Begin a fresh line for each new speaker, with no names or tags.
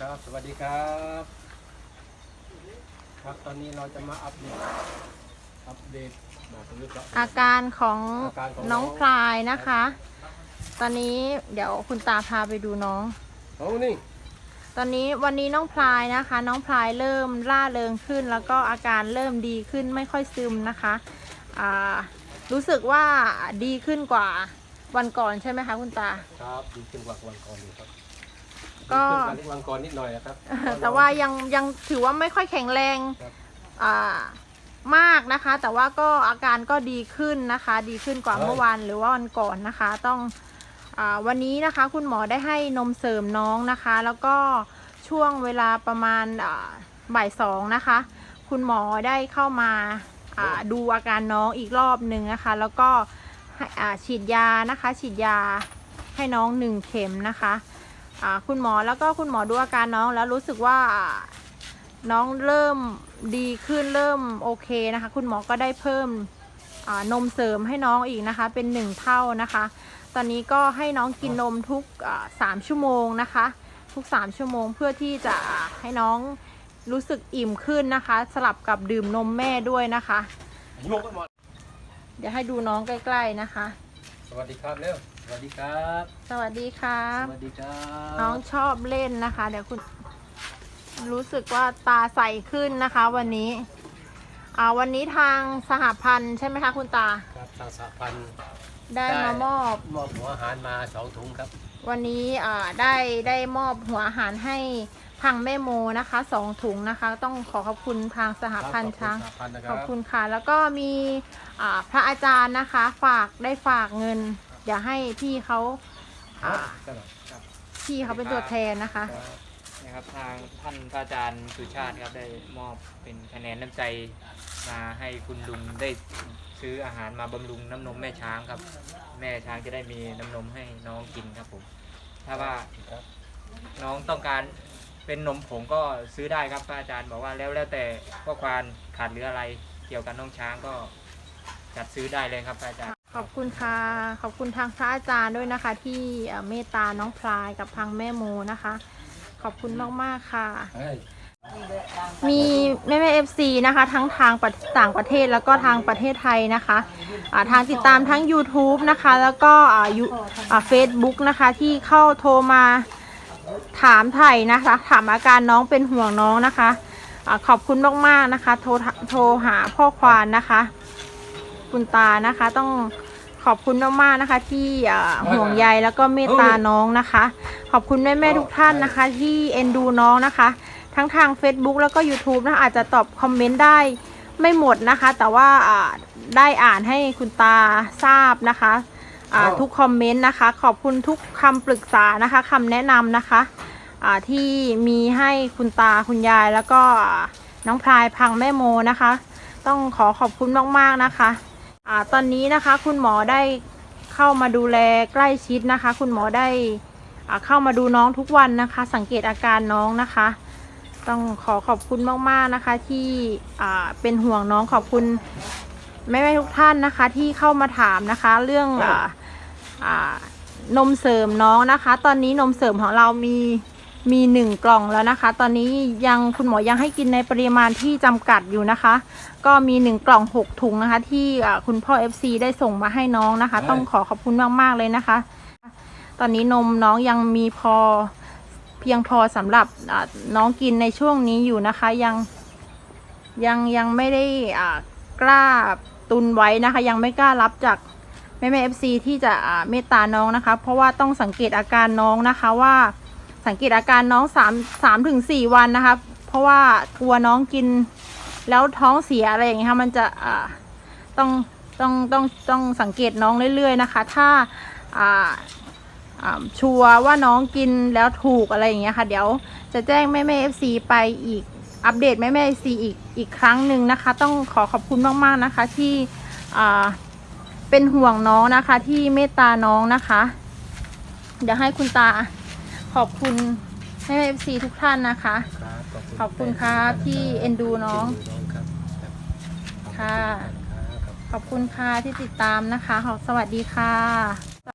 ครับ สวัสดีครับ ครับตอนนี้เราจะมาอัปเดตอัปเดตมาถึงเรื่อง
อาการของ
อาการของน้
น้
อ
องงพลายนะคะ ตอนนี้เดี๋ยวคุณตาพาไปดูน้อง
โอ้นี่
ตอนนี้วันนี้น้องพลายนะคะ น้องพลายเริ่มร่าเริงขึ้น แล้วก็อาการเริ่มดีขึ้นไม่ค่อยซึมนะคะอ่ารู้สึกว่าดีขึ้นกว่าวันก่อนใช่ไหมคะคุณตา
ครับดีขึ้นกว่าวันก่อนอยู่ครับ
ก็
ดีขึ้นกว่าวันก่อนนิดหน่อยนะครับ
แต่ว่ายังยังถือว่าไม่ค่อยแข็งแรง
ครับ
อ่ามากนะคะ แต่ว่าก็อาการก็ดีขึ้นนะคะ ดีขึ้นกว่าเมื่อวานหรือว่าวันก่อนนะคะ ต้องอาวันนี้นะคะ คุณหมอได้ให้นมเสริมน้องนะคะ แล้วก็ช่วงเวลาประมาณอ่าบ่ายสองนะคะ คุณหมอได้เข้ามาอ่าดูอาการน้องอีกรอบหนึ่งนะคะ แล้วก็ให้อ่าฉีดยานะคะ ฉีดยาให้น้องหนึ่งเข็มนะคะอ่า คุณหมอแล้วก็คุณหมอดูอาการน้องแล้วรู้สึกว่าอ่าน้องเริ่มดีขึ้นเริ่มโอเคนะคะ คุณหมอก็ได้เพิ่มอ่านมเสริมให้น้องอีกนะคะ เป็นหนึ่งเท่านะคะ ตอนนี้ก็ให้น้องกินนมทุกอ่าสามชั่วโมงนะคะ ทุกสามชั่วโมงเพื่อที่จะอ่าให้น้องรู้สึกอิ่มขึ้นนะคะ สลับกับดื่มนมแม่ด้วยนะคะ
ยกกันหมด
เดี๋ยวให้ดูน้องใกล้ ๆนะคะ
สวัสดีครับเร็วส วัสดีครับ
สวัสดีครับ
สวัสดีครับ
น้องชอบเล่นนะคะ เดี๋ยวคุณ รู้สึกว่าตาใสขึ้นนะคะ วันนี้อ่าวันนี้ทางสหพันธ์ใช่ไหมคะคุณตา
ครับทางสหพันธ์
ได้
ได้
มามอบ
มอบหัวอาหารมาสองถุงครับ
วันนี้อ่าได้ได้มอบหัวอาหารให้พังแม่โมนะคะสองถุงนะคะ ต้องขอขอบคุณทางสหพันธ์ช้าง
ขอบคุณสหพันธ์นะค
ข
รั
อบคุณค่ะ แล้วก็มีอ่าพระอาจารย์นะคะ ฝากได้ฝากเงิน เดี๋ยวให้พี่เขาอ่าพี่เขาเป็นตัวแทนนะคะ
นะครับทางท่านพระอาจารย์สุชาติครับได้มอบเป็นคะแนนน้ำใจมาให้คุณลุงได้ซื้ออาหารมาบำรุงน้ำนมแม่ช้างครับ แม่ช้างจะได้มีน้ำนมให้น้องกินครับผมถ้าว่าน้องต้องการเป็นนมผงก็ซื้อได้ครับพระอาจารย์บอกว่าแล้วแล้วแต่พ่อควานขาดเหลืออะไร เกี่ยวกับน้องช้างก็จัดซื้อได้เลยครับพระอาจารย์
ขอบคุณค่ะ ขอบคุณทางพระอาจารย์ด้วยนะคะ ที่เอ่อเมตตาน้องพลายกับพังแม่โมนะคะ ขอบคุณมากๆค่ะ
เฮ้ย
มีแม่แม่เอฟซีนะคะ ทั้งทางประต่างประเทศแล้วก็ทางประเทศไทยนะคะอ่าทางติดตามทั้ง YouTube นะคะ แล้วก็อ่ายูอ่าเฟซบุ๊กนะคะ ที่เข้าโทรมาถามไถ่นะคะ ถามอาการน้องเป็นห่วงน้องนะคะอาขอบคุณมากๆนะคะ โทรโทรหาพ่อควานนะคะ คุณตานะคะ ต้องขอบคุณมากๆนะคะ ที่อ่าห่วงใยแล้วก็เมตตาน้องนะคะ ขอบคุณแม่ๆทุกท่านนะคะ ที่เอ็นดูน้องนะคะ ทั้งทาง Facebook แล้วก็ YouTube นะคะอาจจะตอบคอมเมนต์ได้ไม่หมดนะคะ แต่ว่าอ่าได้อ่านให้คุณตาทราบนะคะอ่าทุกคอมเมนต์นะคะ ขอบคุณทุกคำปรึกษานะคะคำแนะนำนะคะอ่าที่มีให้คุณตาคุณยายแล้วก็อ่าน้องพลายพังแม่โมนะคะ ต้องขอขอบคุณมากๆนะคะ อ่าตอนนี้นะคะคุณหมอได้เข้ามาดูแลใกล้ชิดนะคะ คุณหมอได้อ่าเข้ามาดูน้องทุกวันนะคะ สังเกตอาการน้องนะคะ ต้องขอขอบคุณมากๆนะคะ ที่อ่าเป็นห่วงน้องขอบคุณแม่ๆทุกท่านนะคะ ที่เข้ามาถามนะคะ เรื่องอ่าอ่านมเสริมน้องนะคะ ตอนนี้นมเสริมของเรามี มีหนึ่งกล่องแล้วนะคะ ตอนนี้ยังคุณหมอยังให้กินในปริมาณที่จำกัดอยู่นะคะ ก็มีหนึ่งกล่องหกถุงนะคะ ที่อ่าคุณพ่อ FC ได้ส่งมาให้น้องนะคะ ต้องขอขอบคุณมากๆเลยนะคะ ตอนนี้นมน้องยังมีพอเพียงพอสำหรับอ่าน้องกินในช่วงนี้อยู่นะคะ ยังยังยังไม่ได้อ่ากล้าตุนไว้นะคะ ยังไม่กล้ารับจากแม่แม่เอฟซีที่จะอ่าเมตตาน้องนะคะ เพราะว่าต้องสังเกตอาการน้องนะคะว่า สังเกตอาการน้องสามสามถึงสี่วันนะคะ เพราะว่ากลัวน้องกิน แล้วท้องเสียอะไรอย่างเงี้ยค่ะมันจะอ่าต้องต้องต้องต้องสังเกตน้องเรื่อยๆนะคะ ถ้าอ่าชัวว่าน้องกินแล้วถูกอะไรอย่างเงี้ยค่ะ เดี๋ยวจะแจ้งแม่แม่เอฟซีไปอีกอัปเดตแม่แม่เอฟซีอีกอีกครั้งหนึ่งนะคะ ต้องขอขอบคุณมากๆนะคะ ที่อ่าเป็นห่วงน้องนะคะที่เมตตาน้องนะคะ เดี๋ยวให้คุณตา ขอบคุณแม่แม่เอฟซีทุกท่านนะคะ
ครับ
ขอบคุณครับที่เอ็นดูน้อง
เอ็นดูน้องครับ
ค่ะ
ครับ
ขอบคุณค่ะที่ติดตามนะคะขอสวัสดีค่ะ